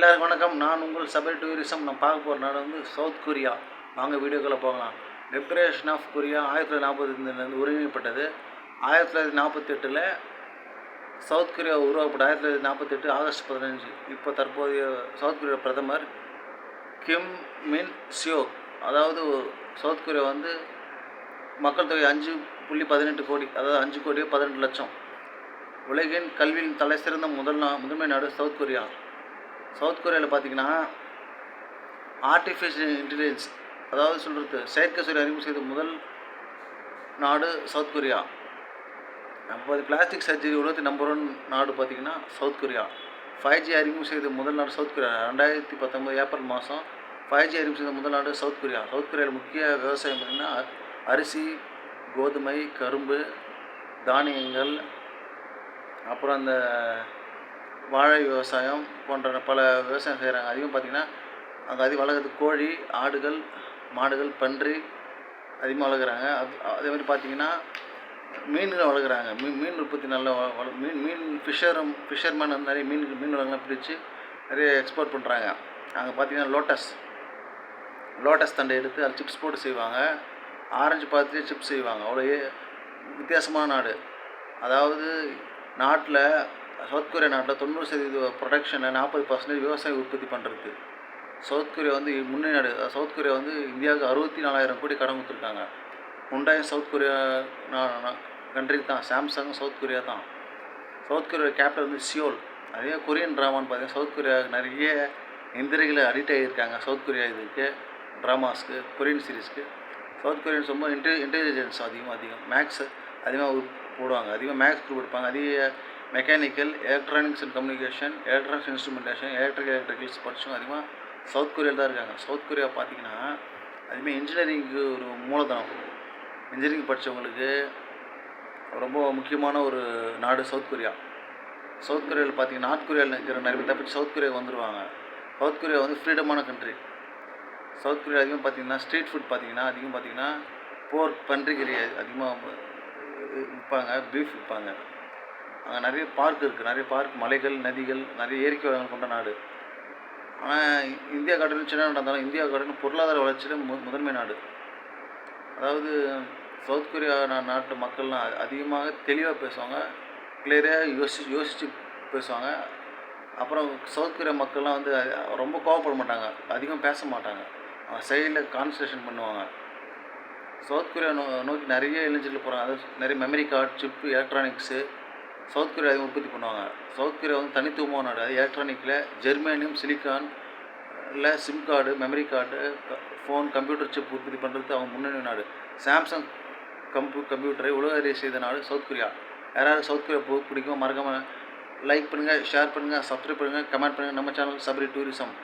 எல்லாருக்கும் வணக்கம். நான் உங்கள் சபை டூரிசம் நான் பார்க்க போகிற நாடு வந்து சவுத் கொரியா. வாங்க வீடியோக்குள்ளே போகலாம். லிபரேஷன் ஆஃப் கொரியா ஆயிரத்தி தொள்ளாயிரத்தி நாற்பத்தி ஒருங்கிணைப்பட்டது ஆயிரத்தி தொள்ளாயிரத்தி நாற்பத்தெட்டில் சவுத் கொரியா உருவாக்கப்பட்ட ஆயிரத்தி தொள்ளாயிரத்தி நாற்பத்தெட்டு ஆகஸ்ட் பதினஞ்சு. இப்போ தற்போதைய சவுத் கொரியா பிரதமர் கிம் மின் சியோ அதாவது சவுத் கொரியா வந்து மக்கள் தொகை அஞ்சு புள்ளி பதினெட்டு கோடி அதாவது அஞ்சு கோடி பதினெட்டு லட்சம். உலகின் கல்வியின் தலை சிறந்த முதல் நா முதன்மை நாடு சவுத் கொரியா. சவுத் கொரியாவில் பார்த்தீங்கன்னா ஆர்டிஃபிஷியல் இன்டெலிஜென்ஸ் அதாவது சொல்கிறது செயற்கை சூரிய அறிமுகம் செய்த முதல் நாடு சவுத் கொரியா. நம்ம பிளாஸ்டிக் சர்ஜரி உலகத்து நம்பர் ஒன் நாடு பார்த்திங்கன்னா சவுத் கொரியா. ஃபைவ் ஜி அறிமுகம் செய்த முதல் நாடு சவுத் கொரியா. ரெண்டாயிரத்தி பத்தொம்பது ஏப்ரல் மாதம் ஃபைவ் ஜி அறிமுகம் செய்த முதல் நாடு சவுத் கொரியா. சவுத் கொரியாவில் முக்கிய விவசாயம் பார்த்திங்கன்னா அரிசி கோதுமை கரும்பு தானியங்கள் அப்புறம் அந்த வாழை விவசாயம் போன்ற பல விவசாயம் செய்கிறாங்க. அதிகம் பார்த்திங்கன்னா அங்கே அதிகம் வளர்க்குறது கோழி ஆடுகள் மாடுகள் பன்றி அதிகமாக வளர்க்குறாங்க. அது அதே மாதிரி பார்த்திங்கன்னா மீன்கள் வளர்க்குறாங்க. மீன் மீன் உற்பத்தி நல்லா வள மீன் மீன் ஃபிஷரும் ஃபிஷர்மேன் வந்து நிறைய மீன் மீன் வளங்கள்லாம் பிடிச்சி நிறைய எக்ஸ்போர்ட் பண்ணுறாங்க அங்கே பார்த்திங்கன்னா லோட்டஸ் லோட்டஸ் தண்டை எடுத்து அதில் சிப்ஸ் போட்டு செய்வாங்க. ஆரஞ்சு பார்த்துட்டு சிப்ஸ் செய்வாங்க. அவ்வளோ வித்தியாசமான நாடு. அதாவது நாட்டில் சவுத் கொரியா நாட்டில் தொண்ணூறு சதவீத ப்ரொடக்ஷனில் நாற்பது பர்சன்டேஜ் விவசாயம் உற்பத்தி பண்ணுறது சவுத் கொரியா வந்து முன்னணி நாடு. அதாவது சவுத் கொரியா வந்து இந்தியாவுக்கு அறுபத்தி நாலாயிரம் கோடி கடன் கொடுத்துருக்காங்க. முண்டாயும் சவுத் கொரியா கண்ட்ரி தான். சாம்சங் சவுத் கொரியா தான். சவுத் கொரியா கேபிட்டல் வந்து சியோல். நிறைய கொரியன் ட்ராமான்னு பார்த்தீங்கன்னா சவுத் கொரியாவுக்கு நிறைய எந்திரிகளை அடிக்ட் ஆகியிருக்காங்க. சவுத் கொரியா இதுக்கு ட்ராமாஸ்க்கு கொரியன் சீரீஸ்க்கு சவுத் கொரியன்ஸ் ரொம்ப இன்டெ இன்டெலிஜென்ஸ் அதிகமாக அதிகம். மேக்ஸ் அதிகமாக போடுவாங்க. அதிகமாக மேக்ஸ் குரூப் எடுப்பாங்க. அதிக mechanical electronics and communication electronics instrumentation electric electricals படித்தவங்க அதிகமாக சவுத் கொரியாவில் தான் இருக்காங்க. சவுத் கொரியா பார்த்தீங்கன்னா அதுமாதிரி இன்ஜினியரிங்க்கு ஒரு மூலதனம். இன்ஜினியரிங் படித்தவங்களுக்கு ரொம்ப முக்கியமான ஒரு நாடு சவுத் கொரியா. சவுத் கொரியாவில் பார்த்தீங்கன்னா நார்த் கொரியாவில் இருக்கிற நிறைய பேர் தப்பிச்சு சவுத் கொரியா வந்துடுவாங்க சவுத் கொரியா வந்து ஃப்ரீடமான கண்ட்ரி சவுத் கொரியா அதிகம் பார்த்தீங்கன்னா ஸ்ட்ரீட் ஃபுட் பார்த்தீங்கன்னா அதிகம் பார்த்தீங்கன்னா போர்க் பன்றிக்கறி அதிகமாக விற்பாங்க பீஃப் விற்பாங்க அங்கே நிறைய பார்க் இருக்குது நிறைய பார்க் மலைகள் நதிகள் நிறைய இயற்கை வளங்கள் கொண்ட நாடு. ஆனால் இந்தியா காட்டிலும் சின்ன நடந்தாலும் இருந்தாலும் இந்தியா காட்டிலும் பொருளாதார வளர்ச்சியில் மு முதன்மை நாடு. அதாவது சவுத் கொரியா நாட்டு மக்கள்லாம் அதிகமாக தெளிவாக பேசுவாங்க. கிளியராக யோசி யோசித்து பேசுவாங்க. அப்புறம் சவுத் கொரியா மக்கள்லாம் வந்து ரொம்ப கோவப்பட மாட்டாங்க. அதிகம் பேச மாட்டாங்க. அவங்க சைடில் கான்சன்ட்ரேஷன் பண்ணுவாங்க. சவுத் கொரியா நோ நோக்கி நிறைய இளைஞர்கள் போகிறாங்க அதாவது நிறைய memory card chip electronics South Korea அதிகம் உற்பத்தி பண்ணுவாங்க. சவுத் கொரியா வந்து தனித்துவமான நாடு. எலக்ட்ரானிக்கில் ஜெர்மேனியம் சிலிக்கான் இல்லை SIM card memory card phone computer chip உற்பத்தி பண்ணுறது அவங்க முன்னணி நாடு. சாம்சங் கம்ப்யூ கம்ப்யூட்டரை உலக அறிய செய்த நாடு சவுத் கொரியா. யாராவது சவுத் கொரியா போ பிடிக்கும் மறக்காமல் லைக் பண்ணுங்கள் ஷேர் பண்ணுங்கள் சப்ஸ்கிரைப் பண்ணுங்கள் கமெண்ட் பண்ணுங்கள் நம்ம சேனல் சபரி டூரிசம்